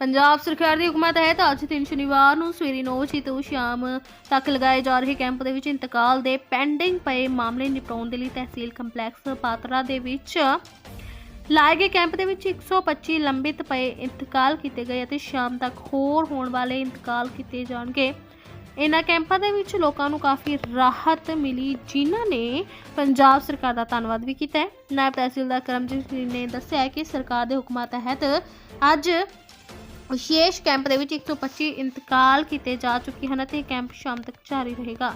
ਪੰਜਾਬ ਸਰਕਾਰ ਦੀ ਹੁਕਮਾਂ ਤਹਿਤ ਅੱਜ ਦਿਨ ਸ਼ਨੀਵਾਰ ਨੂੰ ਸਵੇਰੇ 9 ਵਜੇ ਤੋਂ ਸ਼ਾਮ ਤੱਕ ਲਗਾਏ ਜਾ ਰਹੇ ਕੈਂਪ ਦੇ ਵਿੱਚ ਇੰਤਕਾਲ ਦੇ ਪੈਂਡਿੰਗ ਪਏ ਮਾਮਲੇ ਨਿਪਟਾਉਣ ਦੇ ਲਈ ਤਹਿਸੀਲ ਕੰਪਲੈਕਸ ਪਾਤਰਾ ਦੇ ਵਿੱਚ ਲਾਏ ਗਏ ਕੈਂਪ ਦੇ ਵਿੱਚ 125 ਲੰਬਿਤ ਪਏ ਇੰਤਕਾਲ ਕੀਤੇ ਗਏ ਅਤੇ ਸ਼ਾਮ ਤੱਕ ਹੋਰ ਹੋਣ ਵਾਲੇ ਇੰਤਕਾਲ ਕੀਤੇ ਜਾਣਗੇ। ਇਹਨਾਂ ਕੈਂਪਾਂ ਦੇ ਵਿੱਚ ਲੋਕਾਂ ਨੂੰ ਕਾਫੀ ਰਾਹਤ ਮਿਲੀ, ਜਿਨ੍ਹਾਂ ਨੇ ਪੰਜਾਬ ਸਰਕਾਰ ਦਾ ਧੰਨਵਾਦ ਵੀ ਕੀਤਾ ਹੈ। ਨਾਇਬ ਤਹਿਸੀਲਦਾਰ ਕਰਮਜੀਤ ਸਿੰਘ ਨੇ ਦੱਸਿਆ ਕਿ ਸਰਕਾਰ ਦੇ ਹੁਕਮਾਂ ਤਹਿਤ ਅੱਜ ਵਿਸ਼ੇਸ਼ ਕੈਂਪ ਦੇ ਵਿੱਚ 125 ਇੰਤਕਾਲ ਕੀਤੇ ਜਾ ਚੁੱਕੇ ਹਨ ਅਤੇ ਇਹ ਕੈਂਪ ਸ਼ਾਮ ਤੱਕ ਜਾਰੀ ਰਹੇਗਾ।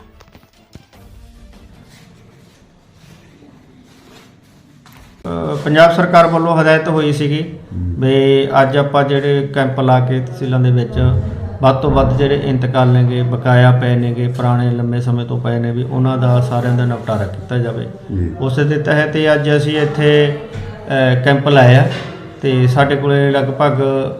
ਪੰਜਾਬ ਸਰਕਾਰ ਵੱਲੋਂ ਹਦਾਇਤ ਹੋਈ ਸੀਗੀ ਵੀ ਅੱਜ ਆਪਾਂ ਜਿਹੜੇ ਕੈਂਪ ਲਾ ਕੇ ਤਹਿਸੀਲਾਂ ਦੇ ਵਿੱਚ ਵੱਧ ਤੋਂ ਵੱਧ ਜਿਹੜੇ ਇੰਤਕਾਲ ਨੇਗੇ ਬਕਾਇਆ ਪਏ ਨੇਗੇ ਪੁਰਾਣੇ ਲੰਮੇ ਸਮੇਂ ਤੋਂ ਪਏ ਨੇ ਵੀ ਉਹਨਾਂ ਦਾ ਸਾਰਿਆਂ ਦਾ ਨਿਪਟਾਰਾ ਕੀਤਾ ਜਾਵੇ। ਉਸੇ ਦੇ ਤਹਿਤ ਅੱਜ ਅਸੀਂ ਇੱਥੇ ਕੈਂਪ ਲਾਇਆ। ਤੇ ਸਾਡੇ ਕੋਲੇ ਲਗਭਗ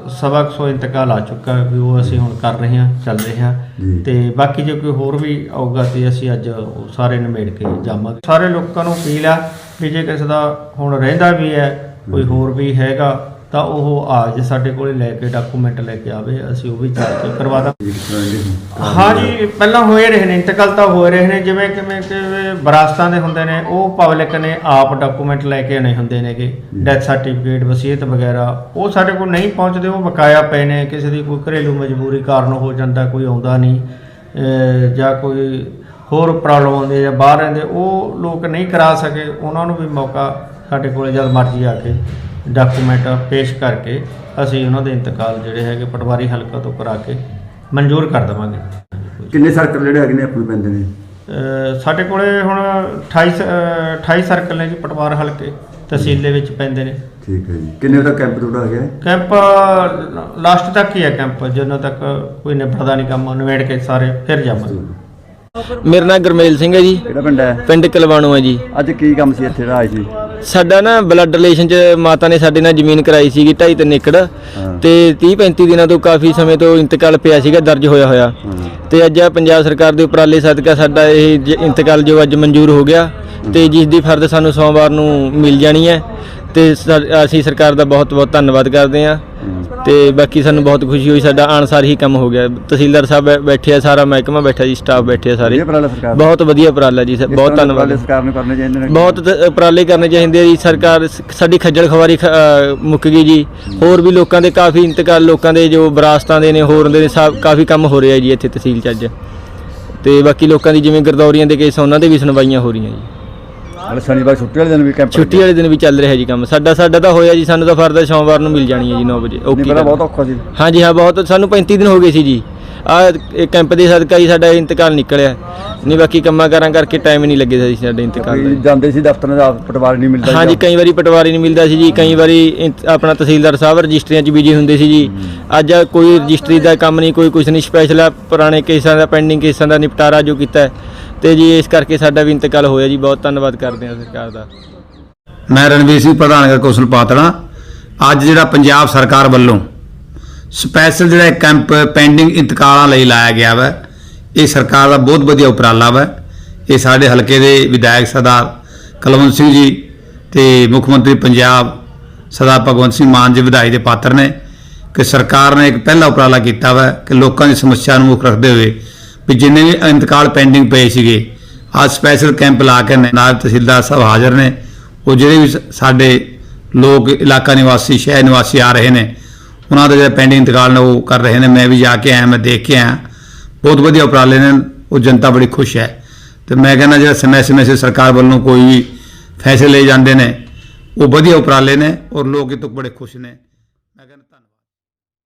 ਸਵਾ ਕੁ ਸੌ ਇੰਤਕਾਲ ਆ ਚੁੱਕਾ ਵੀ ਉਹ ਅਸੀਂ ਹੁਣ ਕਰ ਰਹੇ ਹਾਂ ਚੱਲ ਰਹੇ ਹਾਂ। ਜੀ। ਤੇ ਬਾਕੀ ਜੇ ਕੋਈ ਹੋਰ ਵੀ ਆਊਗਾ ਤੇ ਅਸੀਂ ਅੱਜ ਉਹ ਸਾਰੇ ਨਿਬੇੜ ਕੇ ਜਾਵਾਂਗੇ। ਸਾਰੇ ਲੋਕਾਂ ਨੂੰ ਅਪੀਲ ਆ ਵੀ ਜੇ ਕਿਸੇ ਦਾ ਹੁਣ ਰਹਿੰਦਾ ਵੀ ਹੈ ਕੋਈ ਹੋਰ ਵੀ ਹੈਗਾ ਤਾਂ ਉਹ ਆ ਜੇ ਸਾਡੇ ਕੋਲੇ ਲੈ ਕੇ ਡਾਕੂਮੈਂਟ ਲੈ ਕੇ ਆਵੇ ਅਸੀਂ ਉਹ ਵੀ ਕੇ ਕਰਵਾ ਦਾਂ ਹਾਂ ਜੀ ਪਹਿਲਾਂ ਹੋਏ ਰਹੇ ਨੇ ਇੰਤਕਾਲ ਤਾਂ ਹੋਏ ਰਹੇ ਨੇ ਜਿਵੇਂ ਕਿਵੇਂ ਕਿ ਵਿਰਾਸਤਾਂ ਦੇ ਹੁੰਦੇ ਨੇ ਉਹ ਪਬਲਿਕ ਨੇ ਆਪ ਡਾਕੂਮੈਂਟ ਲੈ ਕੇ ਆਉਣੇ ਹੁੰਦੇ ਨੇਗੇ ਡੈਥ ਸਰਟੀਫਿਕੇਟ ਵਸੀਅਤ ਵਗੈਰਾ ਉਹ ਸਾਡੇ ਕੋਲ ਨਹੀਂ ਪਹੁੰਚਦੇ ਉਹ ਬਕਾਇਆ ਪਏ ਨੇ ਕਿਸੇ ਦੀ ਕੋਈ ਘਰੇਲੂ ਮਜਬੂਰੀ ਕਾਰਨ ਹੋ ਜਾਂਦਾ ਕੋਈ ਆਉਂਦਾ ਨਹੀਂ ਜਾਂ ਕੋਈ ਹੋਰ ਪ੍ਰੋਬਲਮ ਆਉਂਦੀ ਹੈ ਜਾਂ ਬਾਹਰ ਰਹਿੰਦੇ ਉਹ ਲੋਕ ਨਹੀਂ ਕਰਾ ਸਕੇ ਉਹਨਾਂ ਨੂੰ ਵੀ ਮੌਕਾ ਸਾਡੇ ਕੋਲੇ ਜਦ ਮਰਜ਼ੀ ਆ ਕੇ। ਡਾਕੂਮੈਂਟ ਪੇਸ਼ ਕਰਕੇ ਅਸੀਂ ਉਹਨਾਂ ਦੇ ਇੰਤਕਾਲ ਜਿਹੜੇ ਹੈਗੇ ਪਟਵਾਰੀ ਹਲਕਾ ਤੋਂ ਕਰਾ ਕੇ ਮਨਜ਼ੂਰ ਕਰ ਦੇਵਾਂਗੇ। ਕਿੰਨੇ ਸਰਕਲ ਜਿਹੜੇ ਹੈਗੇ ਨੇ ਆਪਣੇ ਪੈਂਦੇ ਨੇ ਸਾਡੇ ਕੋਲੇ ਹੁਣ 28 ਸ- ਅਹ 28 ਸਰਕਲ ਨੇ ਜੀ ਪਟਵਾਰ ਹਲਕੇ ਤਹਿਸੀਲ ਦੇ ਵਿੱਚ ਪੈਂਦੇ ਨੇ। ਠੀਕ ਹੈ ਜੀ। ਕਿੰਨੇ ਦਾ ਕੈਂਪ ਤੁਹਾਡਾ ਹੈਗਾ? ਹੈ? ਕੈਂਪ ਲਾਸਟ ਤੱਕ ਹੀ ਹੈ ਕੈਂਪ ਜਦੋਂ ਤੱਕ ਕੋਈ ਨਿਬੜਦਾ ਨਹੀਂ ਕੰਮ ਨਿਬੇੜ ਕੇ ਸਾਰੇ ਫਿਰ ਜਾਵਾਂਗੇ। ਮੇਰਾ ਨਾਮ ਗੁਰਮੇਲ ਸਿੰਘ ਹੈ ਜੀ। ਕਿਹੜਾ ਪਿੰਡ ਹੈ? ਪਿੰਡ ਕਲਵਾਣੂ ਹੈ ਜੀ। ਅੱਜ ਕੀ ਕੰਮ ਸੀ ਇੱਥੇ ਦਾ ਆਏ ਸੀ ਸਾਡਾ ਨਾ ਬਲੱਡ ਰਿਲੇਸ਼ਨ ਚ ਮਾਤਾ ਨੇ ਸਾਡੇ ਨਾਲ ਜ਼ਮੀਨ ਕਰਾਈ ਸੀਗੀ 2.5 ਤਿੰਨ ਏਕੜ। ਤੇ 30 35 ਦਿਨਾਂ ਤੋਂ ਕਾਫੀ ਸਮੇਂ ਤੋਂ ਇੰਤਕਾਲ ਪਿਆ ਸੀਗਾ ਦਰਜ ਹੋਇਆ ਹੋਇਆ। ਤੇ ਅੱਜ ਆ ਪੰਜਾਬ ਸਰਕਾਰ ਦੇ ਉਪਰਾਲੇ ਸਦਕਾ ਸਾਡਾ ਇਹ ਜ- ਇੰਤਕਾਲ ਜੋ ਅੱਜ ਮਨਜ਼ੂਰ ਹੋ ਗਿਆ। ਤੇ ਜਿਸ ਦੀ ਫਰਦ ਸਾਨੂੰ ਸੋਮਵਾਰ ਨੂੰ ਮਿਲ ਜਾਣੀ ਹੈ। ਤੇ ਸਰ- ਅਸੀਂ ਸਰਕਾਰ ਦਾ ਬਹੁਤ ਬਹੁਤ ਧੰਨਵਾਦ ਕਰਦੇ ਹਾਂ। ਤੇ ਬਾਕੀ ਸਾਨੂੰ ਬਹੁਤ ਖੁਸ਼ੀ ਹੋਈ ਸਾਡਾ ਆਨਸਾਰ ਹੀ ਕੰਮ ਹੋ ਗਿਆ। ਤਹਿਸੀਲਦਾਰ ਸਾਹਿਬ ਬੈ- ਬੈਠੇ ਆ ਸਾਰਾ ਮਹਿਕਮਾ ਬੈਠਾ ਜੀ ਸਟਾਫ ਬੈਠੇ ਆ ਸਾਰੇ। ਇਹ ਉਪਰਾਲਾ ਸਰਕਾਰ ਦਾ? ਬਹੁਤ ਵਧੀਆ ਉਪਰਾਲਾ ਜੀ ਸਰ। ਇਸ ਬਹੁਤ ਦੇ ਧੰਨਵਾਦ। ਸਰਕਾਰ ਨੂੰ ਕਰਨੇ ਚਾਹੀਦੇ ਨੇ। ਬਹੁਤ ਤ- ਉਪਰਾਲੇ ਕਰਨੇ ਚਾਹੀਦੇ ਆ ਜੀ ਸਰਕਾਰ ਸ- ਸਾਡੀ ਖੱਜਲ ਖਵਾਰੀ ਖ- ਅ, ਮੁੱਕ ਗਈ ਜੀ। ਹੋਰ ਵੀ ਲੋਕਾਂ ਦੇ ਕਾਫੀ ਇੰਤਕਾਲ ਲੋਕਾਂ ਦੇ ਜੋ ਵਿਰਾਸਤਾਂ ਦੇ ਨੇ ਹੋਰ ਹੁੰਦੇ ਨੇ ਸਭ ਕਾਫੀ ਕੰਮ ਹੋ ਰਿਹਾ ਜੀ ਇੱਥੇ ਤਹਿਸੀਲ ਚ ਅੱਜ। ਤੇ ਬਾਕੀ ਲੋਕਾਂ ਦੀ ਜਿਵੇਂ ਗਰਦੌਰੀਆਂ ਦੇ ਕੇਸ ਉਹਨਾਂ ਦੇ ਵੀ ਸੁਣਵਾਈਆਂ ਹੋ ਰਹੀਆਂ ਜੀ। ਹਲੇ ਸ਼ਨੀਵਾਰ ਛੁੱਟੀ ਵਾਲੇ ਦਿਨ ਵੀ ਕੈਂਪ ਛੁੱਟੀ ਵਾਲੇ ਦਿਨ ਵੀ ਚੱਲ ਰਿਹਾ ਜੀ ਕੰਮ। ਸਾਡਾ ਸਾਡਾ ਤਾਂ ਹੋਇਆ ਜੀ ਸਾਨੂੰ ਤਾਂ ਫਰਦ ਸੋਮਵਾਰ ਨੂੰ ਮਿਲ ਜਾਣੀ ਹੈ ਜੀ 9 ਵਜੇ। ਓਕੇ ਪਹਿਲਾਂ ਬਹੁਤ ਔਖਾ ਸੀ। ਹਾਂਜੀ ਹਾਂ ਬਹੁਤ ਸਾਨੂੰ 35 ਦਿਨ ਹੋ ਗਏ ਸੀ ਜੀ। ਆ ਕੈਂਪ ਦੇ ਸਦਕਾ ਹੀ ਸਾਡਾ ਇੰਤਕਾਲ ਨਿਕਲਿਆ। ਨਹੀਂ ਬਾਕੀ ਕੰਮਾਂ ਕਾਰਾਂ ਕਰਕੇ ਟਾਈਮ ਨਹੀਂ ਲੱਗੇ ਸੀ ਸਾਡੇ ਇੰਤਕਾਲ ਦਾ। ਜਾਂਦੇ ਸੀ ਦਫ਼ਤਰਾਂ ਦਾ ਪਟਵਾਰ ਨਹੀਂ ਮਿਲਦਾ ਹਾਂਜੀ ਕਈ ਵਾਰੀ ਪਟਵਾਰੀ ਨਹੀਂ ਮਿਲਦਾ ਸੀ ਜੀ ਕਈ ਵਾਰੀ ਆਪਣਾ ਤਹਿਸੀਲਦਾਰ ਸਾਹਿਬ ਰਜਿਸਟਰੀਆਂ 'ਚ ਬਿਜ਼ੀ ਹੁੰਦੇ ਸੀ ਜੀ। ਅੱਜ ਕੋਈ ਰਜਿਸਟਰੀ ਦਾ ਕੰਮ ਨਹੀਂ ਕੋਈ ਕੁਝ ਨਹੀਂ ਸਪੈਸ਼ਲ ਆ ਪੁਰਾਣੇ ਕੇਸਾਂ ਦਾ ਪੈਂਡਿੰਗ ਕੇਸਾਂ ਦਾ ਨਿਪਟਾਰਾ ਜੋ ਕੀਤਾ ਤੇ ਜੀ ਇਸ ਕਰਕੇ ਸਾਡਾ ਵੀ ਇੰਤਕਾਲ ਹੋਇਆ ਜੀ। ਬਹੁਤ ਧੰਨਵਾਦ ਕਰਦੇ ਹਾਂ ਸਰਕਾਰ ਦਾ। ਮੈਂ ਰਣਵੀਰ ਸਿੰਘ ਪ੍ਰਧਾਨ ਕੌਂਸਲ ਪਾਤੜਾ। ਅੱਜ ਜਿਹੜਾ ਪੰਜਾਬ ਸਰਕਾਰ ਵੱਲੋਂ ਸਪੈਸ਼ਲ ਜਿਹੜਾ ਕੈਂਪ ਪੈਂਡਿੰਗ ਇੰਤਕਾਲਾਂ ਲਈ ਲਾਇਆ ਗਿਆ ਵਾ, ਇਹ ਸਰਕਾਰ ਦਾ ਬਹੁਤ ਵਧੀਆ ਉਪਰਾਲਾ ਵਾ। ਇਹ ਸਾਡੇ ਹਲਕੇ ਦੇ ਵਿਧਾਇਕ ਸਰਦਾਰ ਕੁਲਵੰਤ ਸਿੰਘ ਜੀ ਤੇ ਮੁੱਖ ਮੰਤਰੀ ਪੰਜਾਬ ਸਰਦਾਰ ਭਗਵੰਤ ਸਿੰਘ ਮਾਨ ਜੀ ਵਧਾਈ ਦੇ ਪਾਤਰ ਨੇ ਕਿ ਸਰਕਾਰ ਨੇ ਇੱਕ ਪਹਿਲਾ ਉਪਰਾਲਾ ਕੀਤਾ ਵਾ ਕਿ ਲੋਕਾਂ ਦੀ ਸਮੱਸਿਆ ਨੂੰ ਮੁੱਖ ਰੱਖਦੇ ਹੋਏ ਵੀ ਜਿੰਨੇ ਵੀ ਇੰਤਕਾਲ ਪੈਂਡਿੰਗ ਪਏ ਸੀਗੇ, ਅੱਜ ਸਪੈਸ਼ਲ ਕੈਂਪ ਲਾ ਕੇ ਨਾਇਬ ਤਹਿਸੀਲਦਾਰ ਸਾਹਿਬ ਹਾਜ਼ਰ ਨੇ। ਉਹ ਜਿਹੜੇ ਵੀ ਸਾਡੇ ਲੋਕ ਇਲਾਕਾ ਨਿਵਾਸੀ, ਸ਼ਹਿਰ ਨਿਵਾਸੀ ਆ ਰਹੇ ਨੇ ਉਹਨਾਂ ਦਾ ਜਿਹੜੇ ਪੈਂਡਿੰਗ ਇੰਤਕਾਲ ਨੇ ਉਹ ਕਰ ਰਹੇ ਨੇ। ਮੈਂ ਵੀ ਜਾ ਕੇ ਆਇਆ, ਮੈਂ ਦੇਖ ਕੇ ਆਇਆ। ਬਹੁਤ ਵਧੀਆ ਉਪਰਾਲੇ ਨੇ, ਉਹ ਜਨਤਾ ਬੜੀ ਖੁਸ਼ ਹੈ। ਤੇ ਮੈਂ ਕਹਿੰਦਾ ਜਿਹੜਾ ਸਮੇਂ ਸਮੇਂ ਸਿਰ ਸਰਕਾਰ ਵੱਲੋਂ ਕੋਈ ਵੀ ਫੈਸਲੇ ਲਏ ਜਾਂਦੇ ਨੇ, ਉਹ ਵਧੀਆ ਉਪਰਾਲੇ ਨੇ ਔਰ ਲੋਕ ਇਹ ਤੋਂ ਬੜੇ ਖੁਸ਼ ਨੇ।